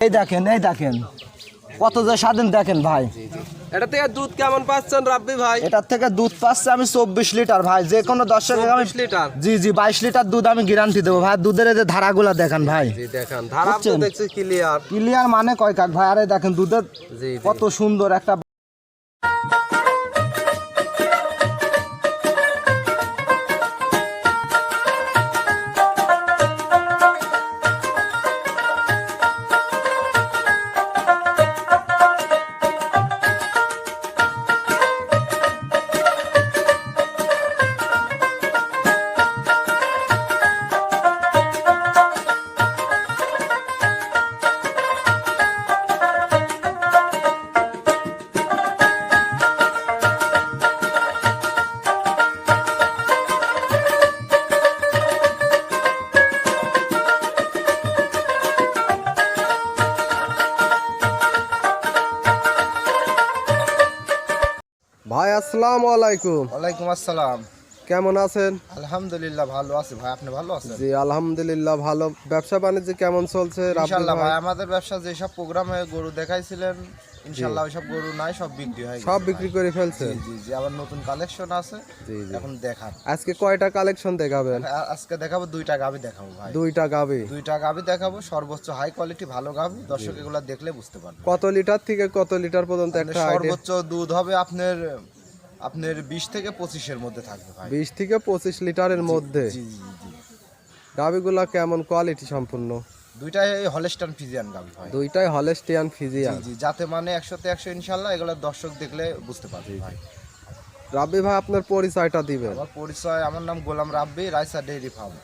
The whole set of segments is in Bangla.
এই দেখেন এই দেখেন। কত যে স্বাধীন দেখেন ভাই। এটা থেকে দুধ কেমন পাচ্ছেন রাব্বি ভাই? এটার থেকে দুধ পাচ্ছে আমি চব্বিশ লিটার ভাই যে কোনো দর্শকের আমি লিটার? জি জি বাইশ লিটার দুধ আমি গ্যারান্টি দেবো ভাই। দুধের যে ধারাগুলা দেখেন ভাই। দেখেন। ধারা দেখছি ক্লিয়ার ক্লিয়ার মানে কয় কাক ভাই? আরে দেখেন দুধের কত সুন্দর একটা ভাই আসসালামু আলাইকুম। ওয়ালাইকুম আসসালাম। কেমন আছেন? আলহামদুলিল্লাহ ভালো আছি ভাই আপনি ভালো আছেন? জি আলহামদুলিল্লাহ ভালো। ব্যবসা বাণিজ্য কেমন চলছে? রাব্বি ইনশাল্লাহ ভাই? আমাদের ব্যবসা যেসব প্রোগ্রামে গরু দেখাইছিলেন ইনশাল্লাহ ওইসব গরু নাই সব বিক্রি হয়ে গেছে সব বিক্রি করে ফেলছেন জি জি জি আবার নতুন কালেকশন আছে। জি জি। এখন দেখান আজকে কয়টা কালেকশন দেখাবেন? আজকে দেখাবো দুইটা গাবি দেখাবো ভাই। দুইটা গাবি? দুইটা গাবি দেখাবো সর্বোচ্চ হাই কোয়ালিটি ভালো গাবি। দর্শক এগুলো দেখলে বুঝতে পারবে কত লিটার থেকে কত লিটার পর্যন্ত একটা সর্বোচ্চ দুধ হবে আপনার আপনার বিশ থেকে পঁচিশের মধ্যে থাকবে ভাই। বিশ থেকে পঁচিশ লিটারের মধ্যে? জি জি জি। গাবিগুলা কেমন কোয়ালিটি সম্পূর্ণ? দুইটাই হলেস্টান ফিজিয়ান গাবি ভাই। দুইটাই হলেস্টিয়ান ফিজিয়ান জি যাতে মানে একশোতে একশো ইনশাল্লাহ এগুলো দর্শক দেখলে বুঝতে পারবে ভাই। রাব্বি ভাই আপনার পরিচয়টা দিবেন। আমার পরিচয় আমার নাম গোলাম রাব্বি রাইসা ডেইরি ফার্ম।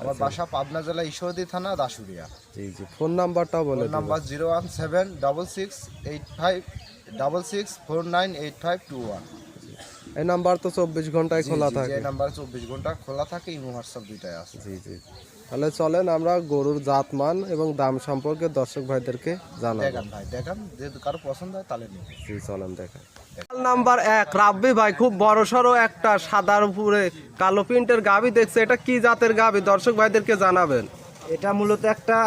আমার বাসা পাবনা জেলা ঈশ্বরদী থানা দাসুরিয়া জি জি ফোন নাম্বারটাও বলে phone number zero one seven double six eight five double six four nine eight five two one. এই নাম্বার তো চব্বিশ ঘন্টায় খোলা থাকে। এই নাম্বার চব্বিশ ঘণ্টা খোলা থাকে ইমো হোয়াটসঅ্যাপ দুইটাই আছে। জি জি। তাহলে চলেন আমরা গরুর জাত মান এবং দাম সম্পর্কে দর্শক ভাইদেরকে জানাই দেখান ভাই দেখান যদি কারও পছন্দ হয় তাহলে নিন। জি চলেন দেখেন। নাম্বার এক রাব্বি ভাই খুব বড় সড়ো একটা সাদার উপরে কালো প্রিন্টের গাবি দেখছে। এটা কি জাতের গাবি দর্শক ভাইদেরকে জানাবেন। এটা মূলত একটা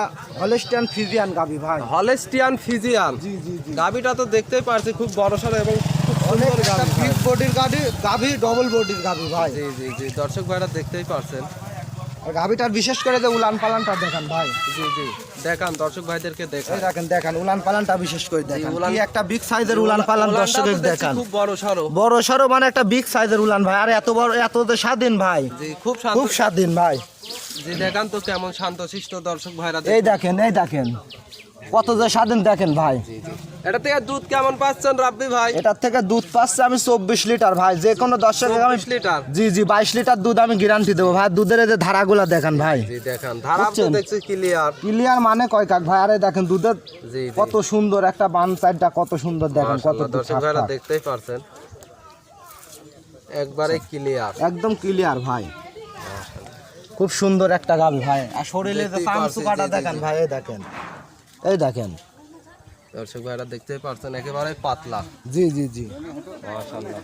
হলেস্টিয়ান ফিজিয়ান গাবি ভাই। Holstein Friesian. জি জি জি। গাবিটা তো দেখতেই পারছি খুব বড় সড়ো এবং খুব সুন্দর বিগ বডির গাবি গাবি ডবল বডির গাবি ভাই। জি জি জি দর্শক ভাইরা দেখতেই পারছেন। আর বিশেষ করে যে উলান পালানটা দেখান ভাই। জি জি দেখান দর্শক ভাইদেরকে দেখান। দেখেন দেখান উলান পালানটা বিশেষ করে দেখান। কি একটা বিগ সাইজের উলান পালান দেখছি দেখান। খুব বড় সড়ো। বড় সড়ো মানে একটা বিগ সাইজের উলান ভাই। আর এত বড় এত তো স্বাধীন ভাই। জি খুব শান্ত খুব স্বাধীন ভাই। জি দেখান তো কেমন শান্তশিষ্ট দর্শক ভাইরা এই দেখেন এই দেখেন। কত যে স্বাধীন দেখেন ভাই। এটা থেকে দুধ কেমন পাচ্ছেন রাব্বি ভাই? এটার থেকে দুধ পাচ্ছে আমি চব্বিশ লিটার ভাই যে কোনো দর্শকের আমি লিটার? জি জি বাইশ লিটার দুধ আমি গ্যারান্টি দেবো ভাই। দুধের যে ধারাগুলা দেখেন ভাই। দেখান। ধারা দেখছি ক্লিয়ার ক্লিয়ার মানে কয় কাক ভাই? আরে দেখেন দুধের কত সুন্দর একটা বান সাইডটা কত সুন্দর দেখেন কত দর্শক ভাইরা দেখতেই পারছেন। একবারে ক্লিয়ার একদম ক্লিয়ার ভাই। খুব সুন্দর একটা গাবি ভাই। আর শরীরে জি, দেখেন ভাই দেখেন। এই দেখেন। দর্শক ভাইরা দেখতেই পারছেন একেবারে পাতলা। জি জি জি। মাশাআল্লাহ।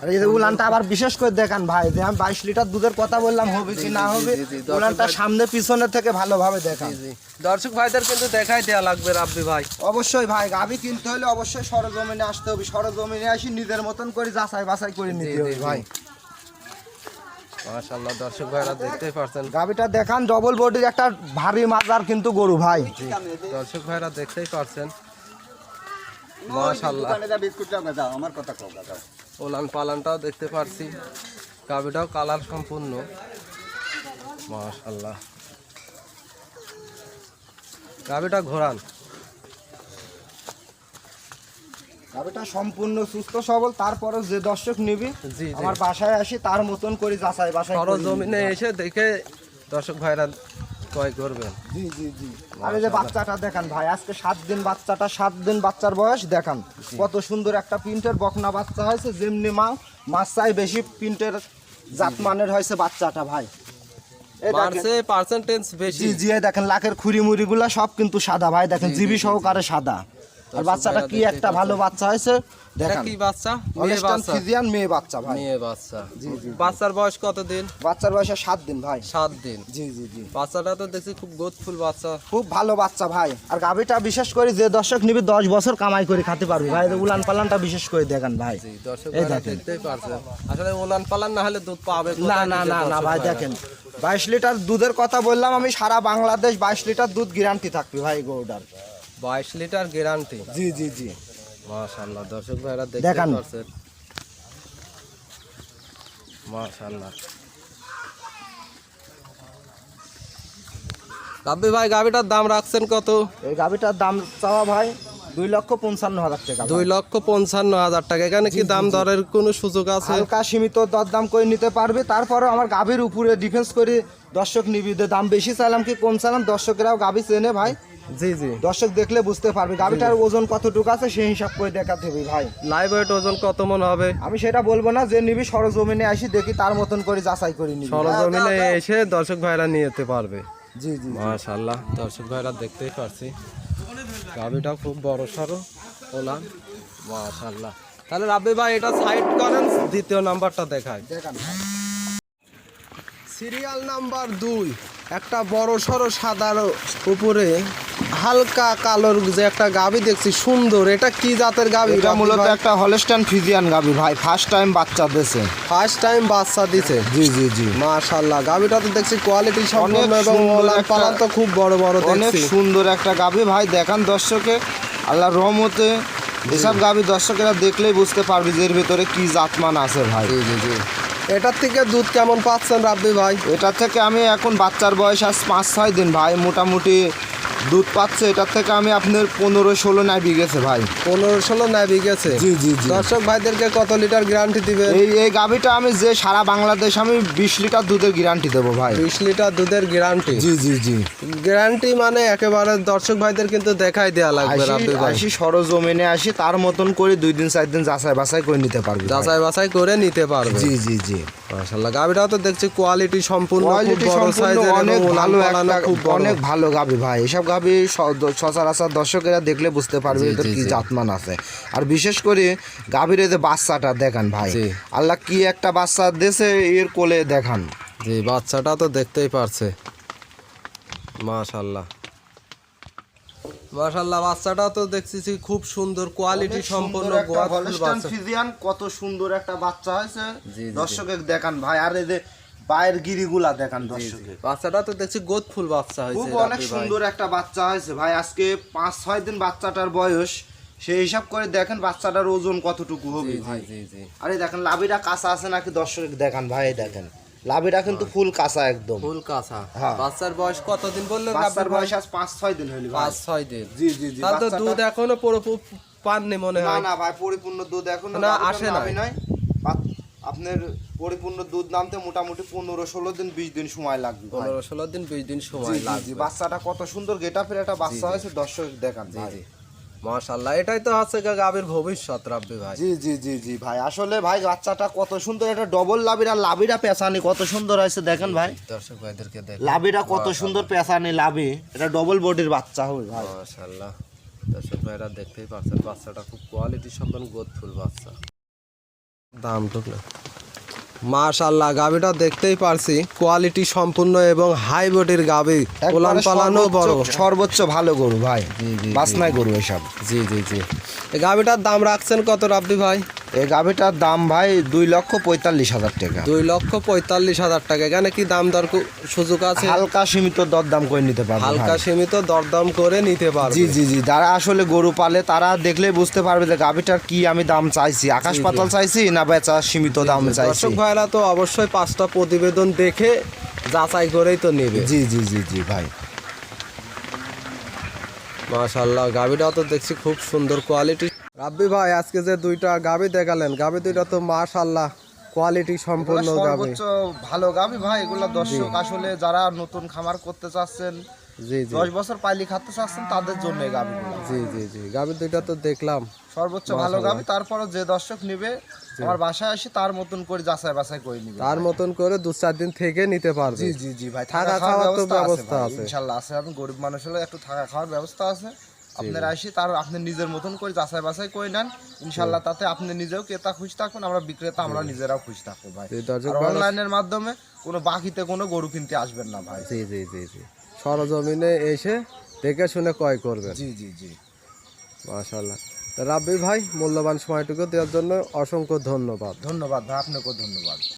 আর এই উলানটা আবার বিশেষ করে দেখান ভাই যে আমি বাইশ লিটার দুধের কথা বললাম হবে কি না হবে জি, জি, দর্শক উলানটা সামনে পিছনে থেকে ভালোভাবে দেখান। দর্শক ভাইদের কিন্তু দেখাই দেয়া লাগবে রাব্বি ভাই। অবশ্যই ভাই গাবি কিনতে হলে অবশ্যই সরজমিনে আসতে হবে সরজমিনে আসি নিজের মতন করে যাচাই বাছাই করে নিতে হবে ভাই। মাশাআল্লাহ দর্শক ভাইরা দেখতেই পারছেন। গাবিটা দেখান ডবল বডির একটা ভারী মাজার কিন্তু গরু ভাই। দর্শক ভাইরা দেখতেই পারছেন। মাশাআল্লাহ। ওলান পালানটাও দেখতে পারছি। গাবিটাও কালার সম্পূর্ণ। মাশাআল্লাহ। গাবিটা ঘোরান। গাবিটা সম্পূর্ণ সুস্থ সবল। তারপরে যে দর্শক নিবি আমার বাসায় আসি তার মতন করে যাচাই নিবি। সরজমিনে এসে দেখে দর্শক ভাইরা ক্রয় করবেন। জি জি জি। আরে যে বাচ্চাটা দেখান ভাই আজকে সাত দিন বাচ্চাটা সাত দিন বাচ্চার বয়স দেখান। কত সুন্দর একটা প্রিন্টের বকনা বাচ্চা হয়েছে যেমনি মা মাছ চাই বেশি প্রিন্টের জাত মানের হয়েছে বাচ্চাটা ভাই। পার্সেন্টেজ বেশি। জি জি দেখেন লাখের খুঁড়ি মুড়ি গুলা সব কিন্তু সাদা ভাই দেখেন জিবি সহকারে সাদা। আর বাচ্চাটা কি একটা ভালো বাচ্চা হয়েছে? এটা কি বাচ্চা? মেয়ে ফ্রিজিয়ান মেয়ে বাচ্চা ভাই। মেয়ে বাচ্চা। বাচ্চার বয়স কতদিন? বাচ্চার বয়সে সাত দিন ভাই। সাত দিন। জি জি জি। বাচ্চাটা তো দেখছি খুব গোদফুল বাচ্চা। খুব ভালো বাচ্চা ভাই। আর গাভিটা বিশেষ করে যে দর্শক নিবি দশ বছর কামাই করে খেতে পারবি। ভাই উলান পালানটা বিশেষ করে দেখেন ভাই। জি দর্শক। দেখতেই আসলে ওলান পালান না হলে দুধ পাবে না না না না ভাই দেখেন। বাইশ লিটার দুধের কথা বললাম আমি সারা বাংলাদেশ বাইশ লিটার দুধ গ্যারান্টি থাকবে ভাই গরুটার। বাইশ লিটার গ্যারান্টি জি জি জি। মাশাআল্লাহ দর্শক ভাইরা দেখতে দেখান। পারছেন মাশাআল্লাহ। রাব্বি ভাই গাবিটার দাম রাখছেন কত? এই গাভিটার দাম চাওয়া ভাই দুই লক্ষ পঞ্চান্ন হাজার টাকা দুই লক্ষ পঞ্চান্ন হাজার টাকা। এখানে কি দাম দরের কোনো সুযোগ আছে? হালকা সীমিত দরদাম করে নিতে পারবে। তারপরে আমার গাভীর উপরে ডিফেন্স করে দর্শক নিবিদে দাম বেশি চাইলাম কি কম চাইলাম? দর্শকেরাও গাভী চেনে ভাই। জি জি। দর্শক দেখলে বুঝতে পারবে গাভীটার ওজন কতটুকু আছে সেই হিসাব করে দেখাতে হবে ভাই। লাইভ ওয়েট ওজন কত মন হবে? আমি সেটা বলব না যে নিবি সরজমিনে আসি দেখি তার মতন করে যাচাই করে নিবি। সরজমিনে এসে দর্শক ভাইরা নিয়ে যেতে পারবে। জি জি মাশাআল্লাহ দর্শক ভাইরা দেখতেই পারছি। গাবিটা খুব বড় সড়ো ওলা। মাশাআল্লাহ। তাহলে রাব্বি ভাই এটা সাইড করেন দ্বিতীয় নাম্বারটা দেখায় দেখান সিরিয়াল নাম্বার দুই একটা বড় সড়ো সাদার উপরে হালকা কালোর যে একটা গাবি দেখছি সুন্দর। এটা কি জাতের গাবি? এটা মূলত একটা হলস্টাইন ফিজিয়ান গাভী ভাই। ফার্স্ট টাইম বাচ্চা দিয়েছে ফার্স্ট টাইম বাচ্চা দিছে? জি জি জি। মাশাআল্লাহ গাবিটা তো দেখছি কোয়ালিটি সম্পূর্ণ এবং ওলান তো খুব বড় বড় অনেক সুন্দর একটা গাভী ভাই। দেখান দর্শকে আল্লাহ রহমতে এসব গাভী দর্শকেরা দেখলেই বুঝতে পারবে যে এর ভেতরে কি জাতমান আছে ভাই। জি জি জি। এটার থেকে দুধ কেমন পাচ্ছেন রাব্বি ভাই? এটা থেকে আমি এখন বাচ্চার বয়স আজ পাঁচ ছয় দিন ভাই। মোটামুটি দুধ পাচ্ছে এটার থেকে আমি আপনার পনেরো ষোলো নাই বিঘেছে ভাই। পনেরো ষোলো নেবি গেছে? জি জি জি। দর্শক ভাইদেরকে কত লিটার গ্যারান্টি দিবে এই এই গাভীটা আমি যে সারা বাংলাদেশ আমি বিশ লিটার দুধের গ্যারান্টি দেবো ভাই। বিশ লিটার দুধের গ্যারান্টি জি জি জি। গ্যারান্টি মানে একেবারে দর্শক ভাইদের কিন্তু দেখাই দেওয়া লাগবে আসি সরজমিনে আসি তার মতন করে দুই দিন চার দিন যাচাই বাছাই করে নিতে পারবি। যাচাই বাছাই করে নিতে পারবে। জি জি জি। মাশাআল্লাহ গাবিটাও তো দেখছি কোয়ালিটি সম্পূর্ণ কোয়ালিটি সম্পূর্ণ অনেক ভালো একটা খুব অনেক ভালো গাবি ভাই এসব গাবি সচরাচর দর্শকেরা দেখলে বুঝতে পারবে এদের কি জাতমান আছে। আর বিশেষ করে গাভীর যে বাচ্চাটা দেখান ভাই। আল্লাহ কি একটা বাচ্চা দেশে এর কোলে দেখান। জি বাচ্চাটা তো দেখতেই পারছে। মাশাআল্লাহ মাশাআল্লাহ বাচ্চাটা তো দেখছি খুব সুন্দর কোয়ালিটি সম্পন্ন বাচ্চা। কত সুন্দর একটা বাচ্চা হয়েছে। জি, দেখান ভাই আর এই যে পায়ের গিরিগুলা দেখান দর্শকে বাচ্চাটা তো দেখছি গোদ ফুল বাচ্চা খুব অনেক সুন্দর একটা বাচ্চা হয়েছে ভাই আজকে পাঁচ ছয় দিন বাচ্চাটার বয়স সেই হিসাব করে দেখেন বাচ্চাটার ওজন কতটুকু হবে ভাই। আরে দেখেন লাভিটা কাঁচা আছে নাকি দর্শক দেখান ভাই দেখেন। লাভিটা কিন্তু ফুল কাঁচা একদম। ফুল কাঁচা। হ্যাঁ। বাচ্চার বয়স কতদিন বললেন বাচ্চার বয়স আজ পাঁচ ছয় দিন হইলি পাঁচ ছয় দিন। জি জি জি তাহলে তো দুধ এখনও পুরোপুর পাননি মনে হয়। না ভাই পরিপূর্ণ দুধ এখন না, আসে নাই। নয় আপনার পরিপূর্ণ দুধ নামতে মোটামুটি পনেরো ষোলো দিন বিশ দিন সময় লাগবে পনেরো ষোলো দিন বিশ দিন সময় জি, জি, লাগবে। বাচ্চাটা কত সুন্দর গেটাপের একটা বাচ্চা হয়েছে দর্শক দেখান ভাই। মাশাল্লাহ এটাই তো হচ্ছে গা গাভীর ভবিষ্যৎ রাব্বি ভাই। জি জি জি জি ভাই। আসলে ভাই বাচ্চাটা কত সুন্দর এটা ডবল লাভির আর লাভিটা পেঁচানি কত সুন্দর হয়েছে দেখেন ভাই। দর্শক ভাইদেরকে দেখ লাভিটা কত সুন্দর পেঁচানি লাভি এটা ডবল বডির বাচ্চা হবে ভাই। মাশাল্লাহ দর্শক ভাইরা দেখতেই পাচ্ছেন বাচ্চাটা খুব কোয়ালিটি সম্পন্ন গোদফুল বাচ্চা। দাম ঢুকলো। মাশাল্লাহ গাবিটা দেখতেই পারছি। কোয়ালিটি সম্পূর্ণ এবং হাই বডির গাবি ওলান পালানো বড়। সর্বোচ্চ- ভালো গরু ভাই। বাসনাই গরু এসব। জি জি জি। এই গাবিটার দাম রাখছেন কত রাব্বি ভাই? এই গাভিটার দাম ভাই দুই লক্ষ পঁয়তাল্লিশ হাজার টাকা। দুই লক্ষ পঁয়তাল্লিশ হাজার টাকা। এখানে কি দাম দর সুযোগ আছে? হালকা সীমিত দরদাম করে নিতে পারবে হালকা সীমিত দরদাম করে নিতে পারবে। জি জি জি যারা আসলে গরু পালে তারা দেখলে বুঝতে পারবে যে গাভিটার কি আমি দাম চাইছি। আকাশ পাতাল চাইছি না বেচা সীমিত দাম চাইছি? দর্শক ভাইরা তো অবশ্যই পাঁচটা প্রতিবেদন দেখে যাচাই করেই তো নেবে। জি জি জি জি ভাই। মাশাল্লাহ গাবিটাও তো দেখছি খুব সুন্দর কোয়ালিটি রাব্বি ভাই আজকে যে দুইটা গাবি দেখালেন গাবি দুইটা তো মাশাল্লাহ কোয়ালিটি সম্পূর্ণ গাবি। সর্বোচ্চ ভালো গাভি ভাই এগুলা দর্শক আসলে যারা নতুন খামার করতে চাচ্ছেন জি জি। দশ বছর পাইলি খাতে চাচ্ছেন তাদের জন্য গাভিগুলো জি জি জি গাবি দুইটা তো দেখলাম। সর্বোচ্চ ভালো গাভি তারপরে যে দর্শক নিবে আমার বাসায় আসি তার মতন করে যাচাই বাছাই করে নিবে তার মতন করে দু চার দিন থেকে নিতে পারবে। জি জি জি ভাই থাকা খাওয়ার তো ব্যবস্থা আছে আছে। ইনশাআল্লাহ আছে। আমি গরিব মানুষ হলে একটু থাকা খাওয়ার ব্যবস্থা আছে। আপনারা আসি তার আপনি নিজের মতন করে যাচাই বাছাই করে নেন। ইনশাল্লাহ তাতে আপনি নিজেও ক্রেতা খুশি থাকবেন আমরা বিক্রেতা আমরা নিজেরাও খুশি থাকব ভাই। অনলাইনের মাধ্যমে কোনো বাকিতে কোনো গরু কিনতে আসবেন না ভাই। জি জি জি জি। সরজমিনে এসে দেখে শুনে ক্রয় করবেন। জি জি জি। মাশাল্লাহ তা রাব্বি ভাই মূল্যবান সময়টুকু দেওয়ার জন্য অসংখ্য ধন্যবাদ। ধন্যবাদ ভাই আপনাকেও ধন্যবাদ।